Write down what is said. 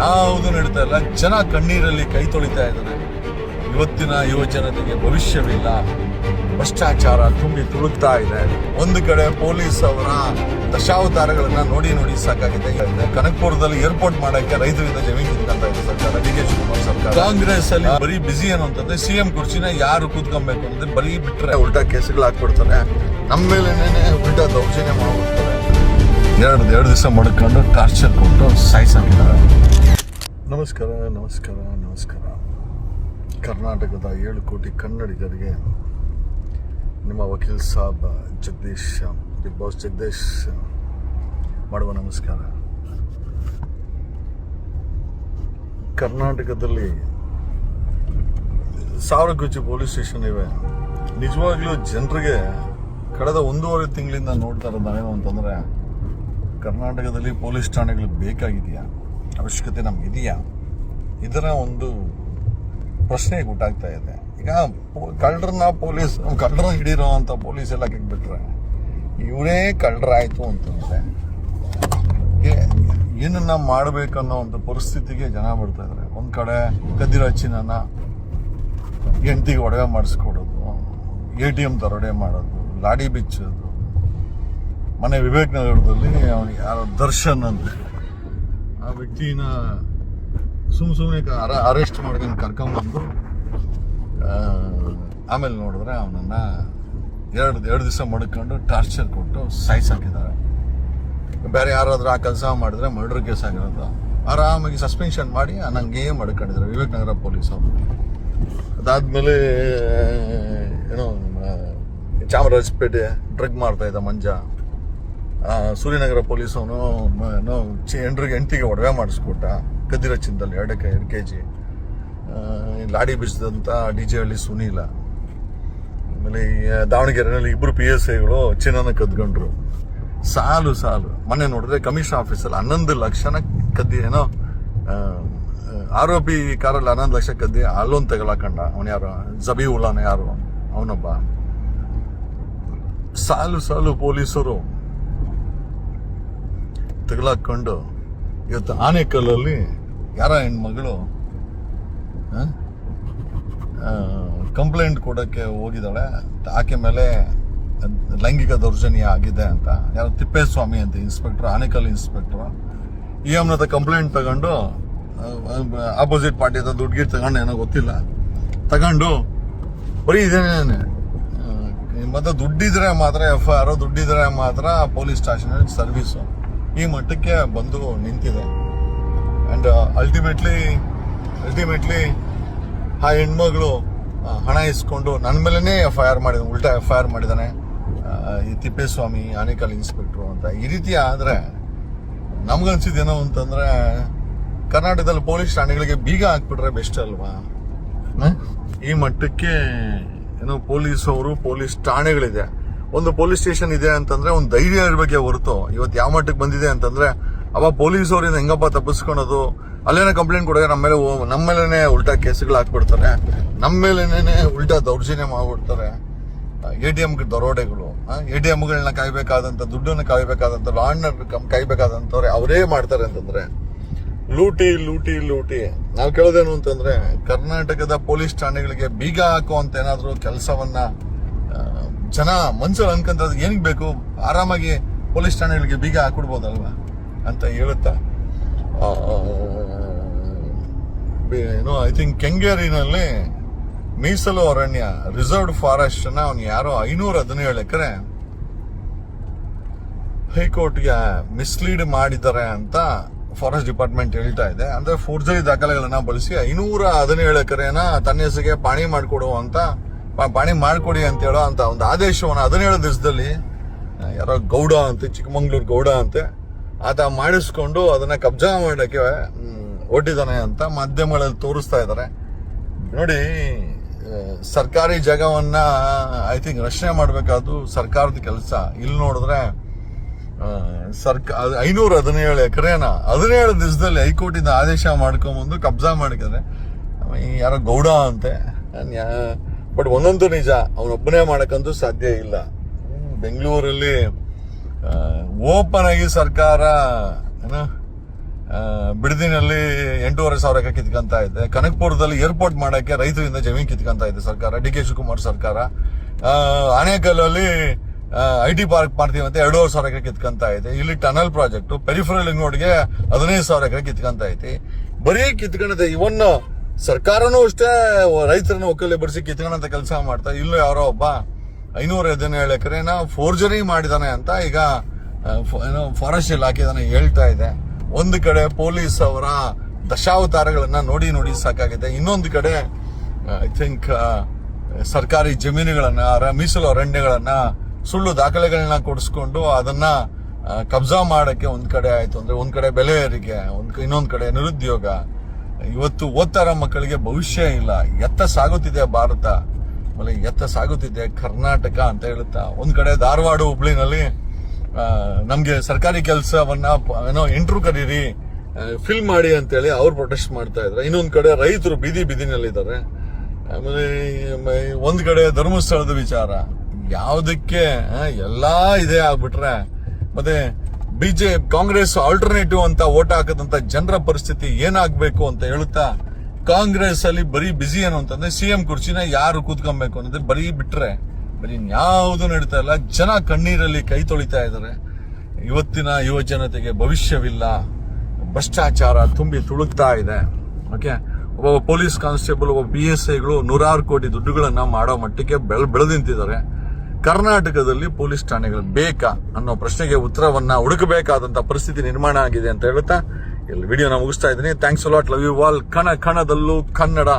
ಯಾವುದು ನಡೀತಾ ಇಲ್ಲ. ಜನ ಕಣ್ಣೀರಲ್ಲಿ ಕೈ ತೊಳಿತಾ ಇದ್ದಾರೆ. ಇವತ್ತಿನ ಯುವ ಜನತೆಗೆ ಭವಿಷ್ಯವಿಲ್ಲ. ಭ್ರಷ್ಟಾಚಾರ ತುಂಬಿ ತುಳುಕ್ತಾ ಇದೆ. ಒಂದು ಕಡೆ ಪೊಲೀಸ್ ಅವರ ದಶಾವತಾರಗಳನ್ನ ನೋಡಿ ನೋಡಿ ಸಾಕಾಗಿದೆ. ಕನಕಪುರದಲ್ಲಿ ಏರ್ಪೋರ್ಟ್ ಮಾಡಕ್ಕೆ ರೈತರಿಂದ ಜಮೀನು ಕಿತ್ಕೊಂತ ಇದೆ ಸರ್ಕಾರ, ಡಿ ಕೆ ಶಿವಕುಮಾರ್ ಸರ್ಕಾರ. ಕಾಂಗ್ರೆಸ್ ಅಲ್ಲಿ ಬರೀ ಬಿಸಿ ಏನು ಅಂತಂದ್ರೆ ಸಿಎಂ ಕುರ್ಚಿನ ಯಾರು ಕೂತ್ಕೊಬೇಕು ಅಂದ್ರೆ ಬರೀ ಬಿಟ್ರೆ ಉಲ್ಟಾ ಕೇಸುಗಳು ಹಾಕ್ಬಿಡ್ತಾರೆ ನಮ್ಮ ಮೇಲೇನೆ ಉಲ್ಟಾ ದೌರ್ಜನ್ಯ ಮಾಡ್ಬಿಡ್ತಾರೆ ಎರಡು ಎರಡು ದಿವಸ ಮಡ್ಕೊಂಡು ಟಾರ್ಚರ್ ಕೊಟ್ಟು ಸಾಯಿಸಾಕಿದ್ದಾರೆ. ನಮಸ್ಕಾರ ನಮಸ್ಕಾರ ನಮಸ್ಕಾರ. ಕರ್ನಾಟಕದ ಏಳು ಕೋಟಿ ಕನ್ನಡಿಗರಿಗೆ ನಿಮ್ಮ ವಕೀಲ್ ಸಾಬ್ ಜಗದೀಶ್, ಬಿಗ್ ಬಾಸ್ ಜಗದೀಶ್, ಮಾಡುವ ನಮಸ್ಕಾರ. ಕರ್ನಾಟಕದಲ್ಲಿ ಸಾವಿರ ಪೊಲೀಸ್ ಸ್ಟೇಷನ್ ಇವೆ. ನಿಜವಾಗ್ಲೂ ಜನರಿಗೆ ಕಳೆದ ಒಂದೂವರೆ ತಿಂಗಳಿಂದ ನೋಡ್ತಾ ಇರೋದು ಅಂತಂದರೆ ಅಂತಂದ್ರೆ ಕರ್ನಾಟಕದಲ್ಲಿ ಪೊಲೀಸ್ ಠಾಣೆಗಳು ಬೇಕಾಗಿದೆಯಾ? ಅವಶ್ಯಕತೆ ನಮಗಿದೆಯಾ? ಇದರ ಒಂದು ಪ್ರಶ್ನೆ ಗೊತ್ತಾಗ್ತಾ ಇದೆ. ಈಗ ಕಳ್ಳರನ್ನ ಪೊಲೀಸ್ ಕಳ್ಳರನ್ನ ಹಿಡಿರೋ ಅಂತ ಪೊಲೀಸ್ ಎಲ್ಲ ಬಿಟ್ರೆ ಇವರೇ ಕಳ್ಳರಾಯಿತು ಅಂತಂದ್ರೆ ಏನನ್ನ ಮಾಡಬೇಕನ್ನೋ ಒಂದು ಪರಿಸ್ಥಿತಿಗೆ ಜನ ಬರ್ತಾ ಇದ್ದಾರೆ ಒಂದ್ ಕಡೆ ಕದಿರ ಚಿನ್ನನ ಹೆಂಡತಿಗೆ ಒಡವೆ ಮಾಡಿಸ್ಕೊಡೋದು, ಎ ಟಿ ಎಂ ದರೋಡೆ ಮಾಡೋದು ಲಾಡಿ ಬಿಚ್ಚೋದು ಮನೆ ವಿವೇಕ್ ನಗರದಲ್ಲಿ ಅವನಿಗೆ ಯಾರೋ ದರ್ಶನ್ ಅಂತ. ಆ ವ್ಯಕ್ತಿನ ಸುಮ್ ಸುಮ್ಮನೆ ಅರೆಸ್ಟ್ ಮಾಡ್ಕೊಂಡು ಕರ್ಕೊಂಬಂದು ಆಮೇಲೆ ನೋಡಿದ್ರೆ ಅವನನ್ನ ಎರಡು ಎರಡು ದಿವಸ ಮಡ್ಕೊಂಡು ಟಾರ್ಚರ್ ಕೊಟ್ಟು ಸಾಯಿಸಾಕಿದ್ದಾರೆ ಬೇರೆ ಯಾರಾದರೂ ಆ ಕೆಲಸ ಮಾಡಿದ್ರೆ ಮರ್ಡರ್ ಕೇಸ್ ಆಗಿರೋದು. ಆರಾಮಾಗಿ ಸಸ್ಪೆನ್ಷನ್ ಮಾಡಿ ನಂಗೆ ಮಡ್ಕೊಂಡಿದ್ದಾರೆ ವಿವೇಕ್ ನಗರ ಪೊಲೀಸ್ ಅವರು. ಅದಾದ್ಮೇಲೆ, ಏನೋ ಚಾಮರಾಜಪೇಟೆ ಡ್ರಗ್ ಮಾಡ್ತಾ ಇದ್ದ ಮಂಜ. ಸೂರ್ಯನಗರ ಪೊಲೀಸ್ ಅವನು ಏನೋ ಹೆಂಡ್ರಿಗೆ ಹೆಂಡತಿಗೆ ಒಡವೆ ಮಾಡಿಸ್ಕೊಟ್ಟ. ಕದ್ದಿರೋ ಚಿಂದಲ್ಲಿ ಎರಡಕ್ಕೆ ಎರಡು ಕೆ ಜಿ ಲಾಡಿ ಬಿಸಿದಂತ ಡಿ ಜೆ ಹಳ್ಳಿ ಸುನೀಲ. ಆಮೇಲೆ ದಾವಣಗೆರೆಯಲ್ಲಿ ಇಬ್ರು ಪಿ ಎಸ್ ಐಗಳು ಚಿನ್ನನ ಕದ್ಕೊಂಡ್ರು. ಸಾಲು ಸಾಲು. ಮೊನ್ನೆ ನೋಡಿದ್ರೆ ಕಮಿಷನ್ ಆಫೀಸಲ್ಲಿ ಹನ್ನೊಂದು ಲಕ್ಷನ ಕದ್ದಿ, ಏನೋ ಆರೋಪಿ ಕಾರಲ್ಲಿ ಹನ್ನೊಂದು ಲಕ್ಷ ಕದ್ದಿ ಅಲ್ಲೊಂದು ತಗಲಾಕಂಡ. ಅವನು ಯಾರು? ಜಬಿ ಉಲ್ಲಾನ ಯಾರು? ಅವನೊಬ್ಬ. ಸಾಲು ಸಾಲು ಪೊಲೀಸರು. ತಗಲಾಕೊಂಡು ಇವತ್ತು ಆನೆಕಲ್ಲಲ್ಲಿ ಯಾರ ಹೆಣ್ಮಗಳು ಕಂಪ್ಲೇಂಟ್ ಕೊಡೋಕ್ಕೆ ಹೋಗಿದ್ದಾಳೆ. ಆಕೆ ಮೇಲೆ ಲೈಂಗಿಕ ದೌರ್ಜನ್ಯ ಆಗಿದೆ ಅಂತ. ಯಾರು? ತಿಪ್ಪೇಸ್ವಾಮಿ ಅಂತ ಇನ್ಸ್ಪೆಕ್ಟರ್ ಆನೆಕಲ್ ಇನ್ಸ್ಪೆಕ್ಟರ್ ಇ ಎಮ್ನ ಕಂಪ್ಲೇಂಟ್ ತಗೊಂಡು ಆಪೋಸಿಟ್ ಪಾರ್ಟಿ ಹತ್ರ ದುಡ್ಡು ಗಿಡ್ ತಗೊಂಡು ಏನೋ ಗೊತ್ತಿಲ್ಲ. ತಗೊಂಡು, ಬರೀ ಇದೇನೇನೆ ಮತ್ತೆ ದುಡ್ಡಿದ್ರೆ ಮಾತ್ರ ಎಫ್ ಐ ಆರ್ ದುಡ್ಡಿದ್ರೆ ಮಾತ್ರ ಪೊಲೀಸ್ ಸ್ಟೇಷನ್ ಸರ್ವಿಸು ಈ ಮಟ್ಟಕ್ಕೆ ಬಂದು ನಿಂತಿದೆ. ಅಂಡ್ ಅಲ್ಟಿಮೇಟ್ಲಿ ಅಲ್ಟಿಮೇಟ್ಲಿ ಆ ಹೆಣ್ಮಗಳು ಹಣ ಇಸ್ಕೊಂಡು ನನ್ನ ಮೇಲೇ ಎಫ್ ಐ ಆರ್ ಮಾಡಿದ ಉಲ್ಟಾ ಎಫ್ ಐ ಆರ್ ಮಾಡಿದಾನೆ ಈ ತಿಪ್ಪೇಸ್ವಾಮಿ ಆನೇಕಲ್ ಇನ್ಸ್ಪೆಕ್ಟ್ರು ಅಂತ. ಈ ರೀತಿ ಆದ್ರೆ ನಮ್ಗನ್ಸಿದ್ದೇನೋ ಅಂತಂದ್ರೆ ಕರ್ನಾಟಕದಲ್ಲಿ ಪೊಲೀಸ್ ಠಾಣೆಗಳಿಗೆ ಬೀಗ ಹಾಕ್ಬಿಟ್ರೆ ಬೆಸ್ಟ್ ಅಲ್ವಾ? ಈ ಮಟ್ಟಕ್ಕೆ ಏನೋ ಪೊಲೀಸ್ ಅವರು ಪೊಲೀಸ್ ಠಾಣೆಗಳಿದೆ. ಒಂದು ಪೊಲೀಸ್ ಸ್ಟೇಷನ್ ಇದೆ ಅಂತಂದ್ರೆ ಒಂದು ಧೈರ್ಯ ಇರಬೇಕೆ ಹೊರತು. ಇವತ್ತು ಯಾವ ಮಟ್ಟಕ್ಕೆ ಬಂದಿದೆ ಅಂತಂದ್ರೆ, ಅವ ಪೊಲೀಸ್ ಅವರಿಂದ ಹೆಂಗಪ್ಪ ತಪ್ಪಿಸ್ಕೊಳೋದು, ಅಲ್ಲೇನೋ ಕಂಪ್ಲೇಂಟ್ ಕೊಡೋಕೆ ನಮ್ಮ ಮೇಲೆ ನಮ್ಮ ಮೇಲೇನೆ ಉಲ್ಟಾ ಕೇಸ್ಗಳು ಹಾಕ್ಬಿಡ್ತಾರೆ. ನಮ್ಮ ಮೇಲೇನೆ ಉಲ್ಟಾ ದೌರ್ಜನ್ಯ ಮಾಡ್ಬಿಡ್ತಾರೆ. ಎ ಟಿ ಎಂ ದರೋಡೆಗಳು ಎ ಟಿ ಎಂಗಳನ್ನ ಕಾಯ್ಬೇಕಾದಂತ, ದುಡ್ಡನ್ನು ಕಾಯ್ಬೇಕಾದಂತ ಲಾಂಡ್ ಕಾಯ್ಬೇಕಾದಂತವ್ರೆ ಅವರೇ ಮಾಡ್ತಾರೆ ಅಂತಂದ್ರೆ, ಲೂಟಿ ಲೂಟಿ ಲೂಟಿ. ನಾವು ಕೇಳೋದೇನು ಅಂತಂದ್ರೆ, ಕರ್ನಾಟಕದ ಪೊಲೀಸ್ ಠಾಣೆಗಳಿಗೆ ಬೀಗ ಹಾಕುವಂತ ಏನಾದರೂ ಕೆಲಸವನ್ನ ಜನ ಮನ್ಸಲ್ಲಿ ಅನ್ಕೊಂತ ಏನಕ್ಕೆ ಬೇಕು? ಆರಾಮಾಗಿ ಪೊಲೀಸ್ ಠಾಣೆಗಳಿಗೆ ಬೀಗ ಹಾಕ್ಬಿಡ್ಬೋದಲ್ವಾ ಅಂತ ಹೇಳುತ್ತಾ? ಏನು ಐ ಥಿಂಕ್ ಕೆಂಗೇರಿನಲ್ಲಿ ಮೀಸಲು ಅರಣ್ಯ, ರಿಸರ್ವ್ಡ್ ಫಾರೆಸ್ಟ್ನ ಅವ್ನು ಯಾರೋ ಐನೂರ ಹದಿನೇಳು ಎಕರೆ ಹೈಕೋರ್ಟ್ಗೆ ಮಿಸ್ಲೀಡ್ ಮಾಡಿದ್ದಾರೆ ಅಂತ ಫಾರೆಸ್ಟ್ ಡಿಪಾರ್ಟ್ಮೆಂಟ್ ಹೇಳ್ತಾ ಇದೆ. ಅಂದ್ರೆ ಫೋರ್ಜರಿ ದಾಖಲೆಗಳನ್ನ ಬಳಸಿ ಐನೂರ ಹದಿನೇಳು ಎಕರೆನ ತನ್ನ ಹೆಸರಿಗೆ ಪಾಣಿ ಮಾಡಿಕೊಡುವಂತ ಪಾಣಿ ಮಾಡಿಕೊಡಿ ಅಂತ ಹೇಳೋ ಅಂತ ಒಂದು ಆದೇಶವನ್ನು ಹದಿನೇಳು ದಿವಸದಲ್ಲಿ ಯಾರೋ ಗೌಡ ಅಂತೆ, ಚಿಕ್ಕಮಂಗ್ಳೂರು ಗೌಡ ಅಂತೆ, ಆತ ಮಾಡಿಸ್ಕೊಂಡು ಅದನ್ನ ಕಬ್ಜಾ ಮಾಡಕ್ಕೆ ಒಡ್ಡಿದಾನೆ ಅಂತ ಮಾಧ್ಯಮಗಳಲ್ಲಿ ತೋರಿಸ್ತಾ ಇದ್ದಾರೆ ನೋಡಿ ಸರ್ಕಾರಿ ಜಾಗವನ್ನ, ಐ ಥಿಂಕ್ ರಕ್ಷಣೆ ಮಾಡಬೇಕಾದ್ದು ಸರ್ಕಾರದ ಕೆಲಸ. ಇಲ್ಲಿ ನೋಡಿದ್ರೆ ಸರ್ಕಾರ ಐನೂರ ಹದಿನೇಳು ಎಕರೆನ ಹದಿನೇಳು ದಿವಸದಲ್ಲಿ ಹೈಕೋರ್ಟಿಂದ ಆದೇಶ ಮಾಡ್ಕೊಂಬಂದು ಕಬ್ಜಾ ಮಾಡಿದ್ದಾರೆ. ಯಾರೋ ಗೌಡ ಅಂತೆ ಬಟ್ ಒಂದೊಂದು ನಿಜ, ಅವನೊಬ್ಬನೇ ಮಾಡಕ್ಕಂತೂ ಸಾಧ್ಯ ಇಲ್ಲ. ಬೆಂಗಳೂರಲ್ಲಿ ಓಪನ್ ಆಗಿ ಸರ್ಕಾರ, ಏನೋ ಬಿಡದಿನಲ್ಲಿ ಎಂಟೂವರೆ ಸಾವಿರ ಎಕರೆ ಕಿತ್ಕೊಂತ ಇದೆ. ಕನಕಪುರದಲ್ಲಿ ಏರ್ಪೋರ್ಟ್ ಮಾಡಕ್ಕೆ ರೈತರಿಂದ ಜಮೀನು ಕಿತ್ಕೊಂತ ಇದೆ ಸರ್ಕಾರ, ಡಿ ಕೆ ಶಿವಕುಮಾರ್ ಸರ್ಕಾರ. ಆನೇಕಲ್ಲಲ್ಲಿ ಐ ಟಿ ಪಾರ್ಕ್ ಮಾಡ್ತೀವಿ ಅಂತ ಎರಡೂವರೆ ಸಾವಿರ ಎಕರೆ ಕಿತ್ಕೊಂತ ಇದೆ. ಇಲ್ಲಿ ಟನಲ್ ಪ್ರಾಜೆಕ್ಟ್ ಪೆರಿಫರಲ್ ನೋಡ್ಗೆ ಹದಿನೈದು ಸಾವಿರ ಎಕರೆ ಕಿತ್ಕೊಂತ ಐತಿ ಬರೀ ಕಿತ್ಕೊಂಡದೆ ಇವನ್ ಸರ್ಕಾರನೂ ಅಷ್ಟೇ ರೈತರನ್ನ ಒಕ್ಕಲೆ ಬಡಿಸಿ ಕಿತ್ಕೊಂಡಂತ ಕೆಲಸ ಮಾಡ್ತಾ, ಇಲ್ಲೂ ಯಾರೋ ಒಬ್ಬ ಐನೂರ ಹದಿನೇಳು ಎಕರೆನ ಫೋರ್ಜರಿ ಮಾಡಿದಾನೆ ಅಂತ ಈಗ ಏನೋ ಫಾರೆಸ್ಟ್ ಇಲಾಖೆ ಇದನ್ನ ಹೇಳ್ತಾ ಇದೆ. ಒಂದು ಕಡೆ ಪೊಲೀಸ್ ಅವರ ದಶಾವತಾರಗಳನ್ನ ನೋಡಿ ನೋಡಿ ಸಾಕಾಗಿದೆ. ಇನ್ನೊಂದು ಕಡೆ ಐ ಥಿಂಕ್ ಸರ್ಕಾರಿ ಜಮೀನುಗಳನ್ನ ಮೀಸಲು ಅರಣ್ಯಗಳನ್ನ, ಸುಳ್ಳು ದಾಖಲೆಗಳನ್ನ ಕೊಡಿಸ್ಕೊಂಡು ಅದನ್ನ ಕಬ್ಜಾ ಮಾಡಕ್ಕೆ ಒಂದ್ ಕಡೆ ಆಯ್ತು ಅಂದ್ರೆ ಒಂದ್ ಕಡೆ ಬೆಲೆ ಏರಿಕೆ, ಒಂದ್ ಇನ್ನೊಂದ್ ಕಡೆ ನಿರುದ್ಯೋಗ ಇವತ್ತು ಓದ್ತಾರ ಮಕ್ಕಳಿಗೆ ಭವಿಷ್ಯ ಇಲ್ಲ. ಎತ್ತ ಸಾಗುತ್ತಿದೆ ಭಾರತ. ಆಮೇಲೆ ಎತ್ತ ಸಾಗುತ್ತಿದೆ ಕರ್ನಾಟಕ ಅಂತ ಹೇಳುತ್ತಾ. ಒಂದ್ ಕಡೆ ಧಾರವಾಡ, ಹುಬ್ಳಿನಲ್ಲಿ ನಮ್ಗೆ ಸರ್ಕಾರಿ ಕೆಲಸವನ್ನ ಏನೋ ಇಂಟ್ರೂ ಕರೀರಿ ಫಿಲ್ ಮಾಡಿ ಅಂತೇಳಿ ಅವ್ರು ಪ್ರೊಟೆಸ್ಟ್ ಮಾಡ್ತಾ ಇದ್ದಾರೆ. ಇನ್ನೊಂದ್ ಕಡೆ ರೈತರು ಬೀದಿ ಬೀದಿನಲ್ಲಿದ್ದಾರೆ. ಆಮೇಲೆ ಒಂದ್ ಕಡೆ ಧರ್ಮಸ್ಥಳದ ವಿಚಾರ. ಯಾವುದಕ್ಕೆ ಎಲ್ಲಾ ಇದೇ ಆಗ್ಬಿಟ್ರೆ. ಮತ್ತೆ ಬಿಜೆ ಕಾಂಗ್ರೆಸ್ ಆಲ್ಟರ್ನೇಟಿವ್ ಅಂತ ಓಟ್ ಹಾಕದಂತ ಜನರ ಪರಿಸ್ಥಿತಿ ಏನಾಗಬೇಕು ಅಂತ ಹೇಳುತ್ತಾ ಕಾಂಗ್ರೆಸ್ ಅಲ್ಲಿ ಬರೀ ಬಿಸಿ ಏನು ಅಂತಂದ್ರೆ ಸಿಎಂ ಕುರ್ಚಿನ ಯಾರು ಕೂತ್ಕೊಬೇಕು ಅನ್ನೋದು ಬರೀ ಬಿಟ್ರೆ ಬರೀ ಯಾವುದು ನಡೀತಾ ಇಲ್ಲ. ಜನ ಕಣ್ಣೀರಲ್ಲಿ ಕೈ ತೊಳಿತಾ ಇದ್ದಾರೆ. ಇವತ್ತಿನ ಯುವ ಜನತೆಗೆ ಭವಿಷ್ಯವಿಲ್ಲ. ಭ್ರಷ್ಟಾಚಾರ ತುಂಬಿ ತುಳುಕ್ತಾ ಇದೆ. ಓಕೆ ಒಬ್ಬ ಪೊಲೀಸ್ ಕಾನ್ಸ್ಟೇಬಲ್, ಒಬ್ಬ ಬಿ ಎಸ್ ಐಗಳು ನೂರಾರು ಕೋಟಿ ದುಡ್ಡುಗಳನ್ನ ಮಾಡೋ ಮಟ್ಟಿಗೆ ಬೆಳೆ ಬೆಳೆದು ನಿಂತಿದ್ದಾರೆ ಕರ್ನಾಟಕದಲ್ಲಿ ಪೊಲೀಸ್ ಠಾಣೆಗಳು ಬೇಕಾ ಅನ್ನೋ ಪ್ರಶ್ನೆಗೆ ಉತ್ತರವನ್ನ ಹುಡುಕಬೇಕಾದಂತ ಪರಿಸ್ಥಿತಿ ನಿರ್ಮಾಣ ಆಗಿದೆ ಅಂತ ಹೇಳುತ್ತಾ ಇಲ್ಲಿ ವಿಡಿಯೋನ ಮುಗಿಸ್ತಾ ಇದ್ದೀನಿ. Thanks lot love you all ಕಣ ಕಣದಲ್ಲೂ ಕನ್ನಡ